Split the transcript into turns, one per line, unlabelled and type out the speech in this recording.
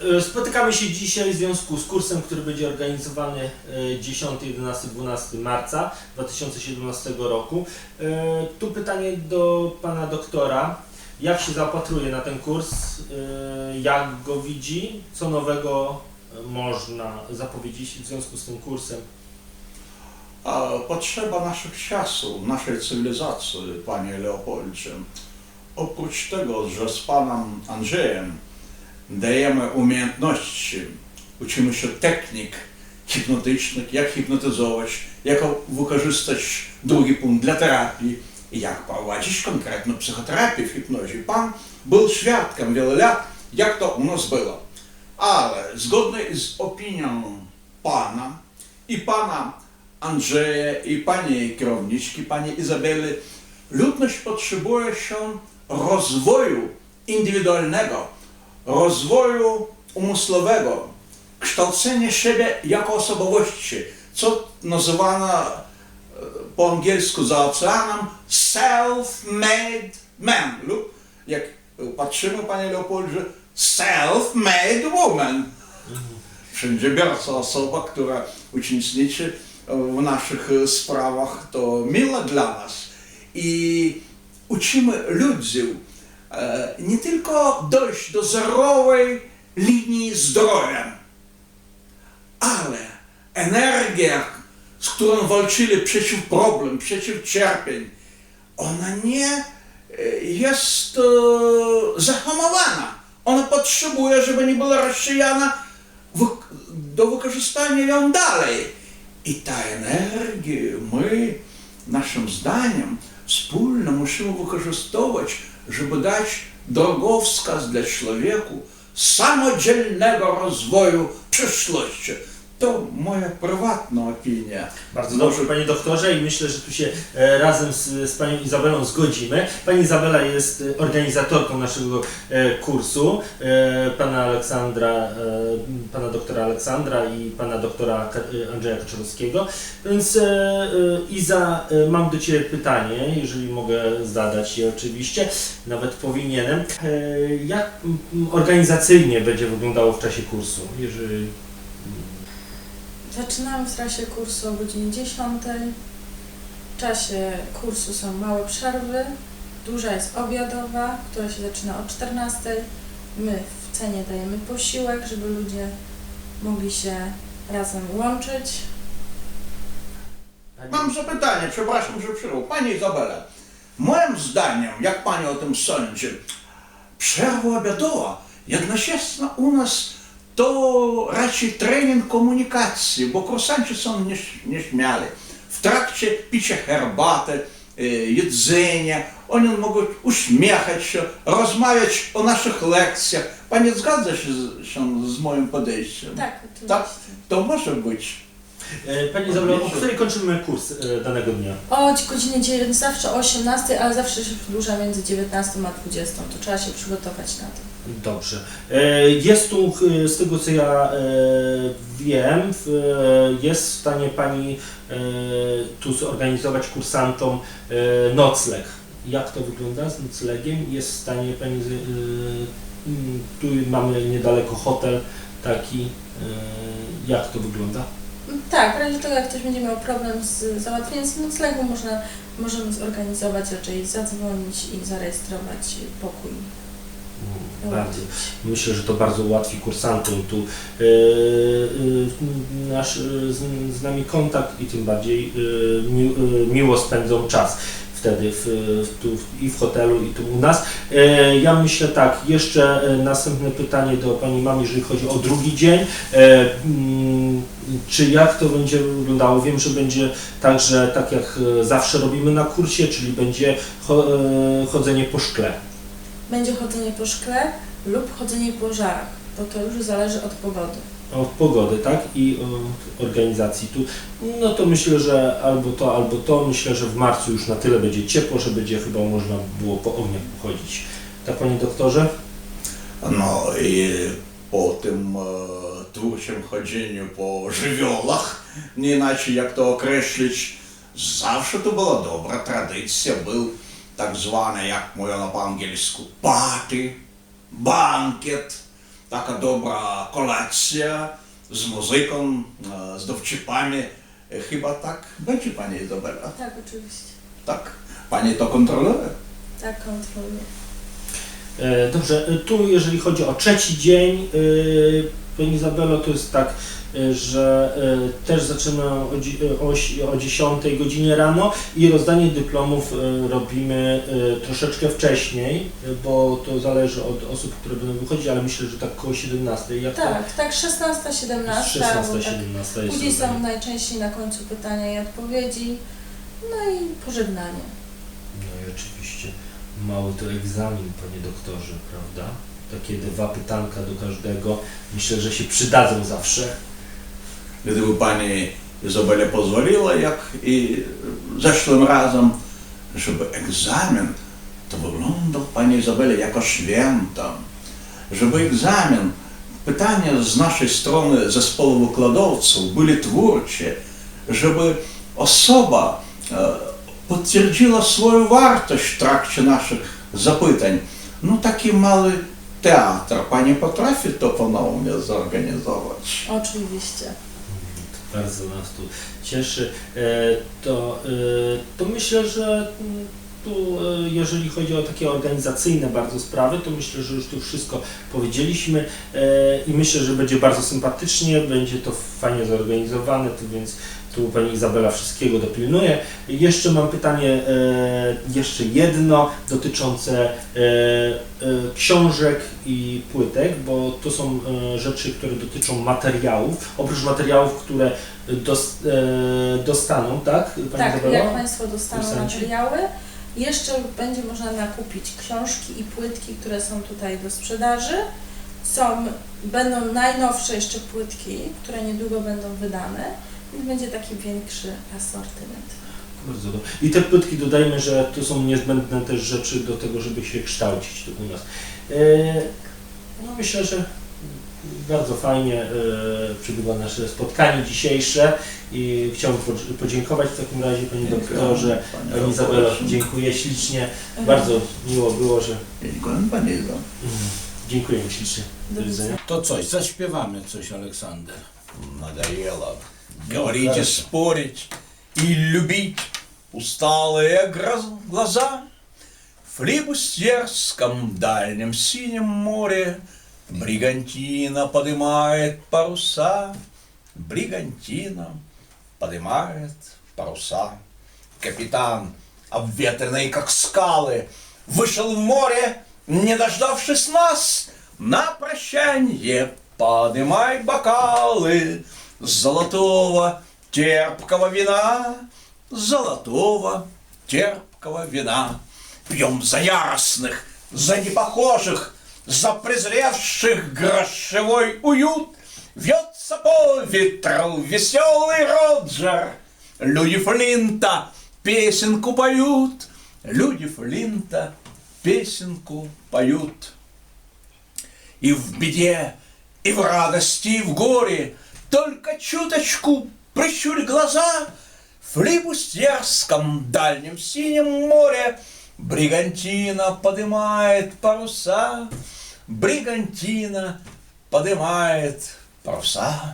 E, Spotykamy się dzisiaj w związku z kursem, który będzie organizowany e, 10, 11, 12 marca 2017 roku. E, Tu pytanie do pana doktora. Jak się zapatruje na ten kurs? E, Jak go widzi? Co nowego można zapowiedzieć w związku z tym kursem?
Potrzeba naszych czasów, naszej cywilizacji, panie Leopoldzie. Oprócz tego, że z panem Andrzejem dajemy umiejętności, uczymy się technik hipnotycznych, jak hipnotyzować, jak wykorzystać drugi punkt dla terapii i jak prowadzić konkretną psychoterapię w hipnozie. Pan był świadkiem wiele lat, jak to u nas było. Ale zgodnie z opinią pana i pana Andrzeja i pani kierowniczki, pani Izabeli, ludność potrzebuje się rozwoju indywidualnego, rozwoju umysłowego, kształcenia siebie jako osobowości, co nazywane e, po angielsku za oceanem self-made man lub jak patrzymy, panie Leopoldzie, self-made woman. Przedsiębiorca, osoba, która uczestniczy w naszych sprawach, to miło dla nas. I uczymy ludzi nie tylko dojść do zerowej linii zdrowia, ale energia, z którą walczyli przeciw problem, przeciw cierpień, ona nie e, jest e, zahamowana. Ona potrzebuje, żeby nie była rozsijana wy- do wykorzystania ją dalej. I ta energię my, naszym zdaniem, wspólnie musimy wykorzystywać, żeby dać drogowskaz dla człowieku samodzielnego rozwoju przyszłości. To moja prywatna opinia.
Bardzo dobrze, panie doktorze, i myślę, że tu się e, razem z, z panią Izabelą zgodzimy. Pani Izabela jest e, organizatorką naszego e, kursu, e, pana Aleksandra, e, pana doktora Aleksandra i pana doktora Ka- e, Andrzeja Kaczorowskiego. Więc e, e, Iza, e, mam do Ciebie pytanie, jeżeli mogę zadać je oczywiście, nawet powinienem. E, jak mm, organizacyjnie będzie wyglądało w czasie kursu? Jeżeli...
Zaczynamy w trasie kursu o godzinie 10. W czasie kursu są małe przerwy. Duża jest obiadowa, która się zaczyna o 14. My w cenie dajemy posiłek, żeby ludzie mogli się razem łączyć.
Mam zapytanie, przepraszam, że przerwał. Pani Izabela, moim zdaniem, jak Pani o tym sądzi, przerwa obiadowa jednocześnie u nas to raczej trening komunikacji, bo kursanci są nieś- nieśmiali. W trakcie picia herbaty, e, jedzenia, oni mogą uśmiechać się, rozmawiać o naszych lekcjach. Pani zgadza się z, się z moim podejściem?
Tak, oczywiście.
Tak. To może być.
E, Pani Izabela, o której kończymy kurs e, danego dnia?
O godzinie 9, zawsze o 18, ale zawsze się przedłuża między 19 a 20. To trzeba się przygotować na to.
Dobrze. E, Jest tu, z tego co ja wiem, jest w stanie Pani tu zorganizować kursantom nocleg. Jak to wygląda z noclegiem? Jest w stanie Pani, tu mamy niedaleko hotel taki, jak to wygląda?
Tak, w razie czego jak ktoś będzie miał problem z załatwieniem noclegu, można, możemy zorganizować, raczej zadzwonić i zarejestrować pokój.
Bardzo. Myślę, że to bardzo ułatwi kursantom tu e, e, nasz e, z, nami kontakt i tym bardziej mi, miło spędzą czas wtedy w, tu, i w hotelu i tu u nas. E, ja myślę tak, jeszcze e, następne pytanie do Pani mamy, jeżeli chodzi o drugi dzień. E, mm, czy jak to będzie wyglądało? Wiem, że będzie także tak jak zawsze robimy na kursie, czyli będzie cho, chodzenie po szkle.
Będzie chodzenie po szkle lub chodzenie po żarach, bo to już zależy od pogody.
Od pogody, tak? I organizacji tu. No to myślę, że albo to, albo to. Myślę, że w marcu już na tyle będzie ciepło, że będzie chyba można było po ogniach pochodzić. Tak, panie doktorze?
No i po tym e, twórczym chodzeniu po żywiołach, nie inaczej jak to określić, zawsze to była dobra tradycja, był tak zwany, jak mówiono po angielsku, party, bankiet. Taka dobra kolacja z muzyką, e, z dowcipami. Chyba tak będzie, Pani Izabela.
Tak, oczywiście.
Tak? Pani to kontroluje?
Tak kontroluję.
E, Dobrze, e, tu jeżeli chodzi o trzeci dzień, Pani Izabelo, to jest tak, że e, też zaczynamy o, dzi- e, o, ś- o 10 godzinie rano i rozdanie dyplomów robimy troszeczkę wcześniej, bo to zależy od osób, które będą wychodzić, ale myślę, że tak koło 17. Jak
Tak, tak, 16, 17,
16,
bo tak
17 jest
Później są najczęściej na końcu pytania i odpowiedzi, no i pożegnanie.
No i oczywiście mały to egzamin, panie doktorze, prawda? Takie dwa pytanka do każdego. Myślę, że się przydadzą zawsze.
Gdyby Pani Izabela pozwoliła, jak i zeszłym razem, żeby egzamin to wyglądał Pani Izabela jako święto. Żeby egzamin, pytania z naszej strony zespołu wykładowców byli twórcze, żeby osoba e, potwierdziła swoją wartość w trakcie naszych zapytań. No taki mały teatr. Pani potrafi to ponownie zorganizować.
Oczywiście.
Bardzo nas tu cieszy. E, To, e, to myślę, że tu, e, jeżeli chodzi o takie organizacyjne bardzo sprawy, to myślę, że już tu wszystko powiedzieliśmy i myślę, że będzie bardzo sympatycznie, będzie to fajnie zorganizowane, więc tu Pani Izabela wszystkiego dopilnuje. Jeszcze mam pytanie, e, jeszcze jedno dotyczące e, e, książek i płytek, bo to są rzeczy, które dotyczą materiałów. Oprócz materiałów, które dos, dostaną, tak? Pani
tak,
Izabelo?
jak Państwo dostaną
Kursanci?
materiały, jeszcze będzie można nakupić książki i płytki, które są tutaj do sprzedaży. Są, będą najnowsze jeszcze płytki, które niedługo będą wydane, więc będzie taki większy asortyment.
Bardzo dobrze. I te płytki dodajmy, że to są niezbędne też rzeczy do tego, żeby się kształcić tu u nas. E, no myślę, że bardzo fajnie e, przebywa nasze spotkanie dzisiejsze i chciałbym po- podziękować w takim razie Pani doktorze, Pani Izabelo, dziękuję ślicznie. Bardzo miło było, że
Dziękuję Pani Izo.
mm, dziękuję ślicznie.
Do widzenia.
To coś, zaśpiewamy coś, Aleksander.
Надоело
Ну,
Говорить и спорить, и любить. Усталые глаза. В флибустерском дальнем синем море. Бригантина подымает паруса, Бригантина подымает паруса. Капитан, обветренный как скалы, Вышел в море, не дождавшись нас, На прощанье подымай бокалы Золотого терпкого вина, Золотого терпкого вина. Пьем за яростных, за непохожих, За презревших грошевой уют. Вьется по ветру веселый Роджер. Люди Флинта песенку поют. Люди Флинта песенку поют. И в беде, и в радости, и в горе Только чуточку прищурь глаза. В флибустерском дальнем синем море. Бригантина подымает паруса. Бригантина подымает паруса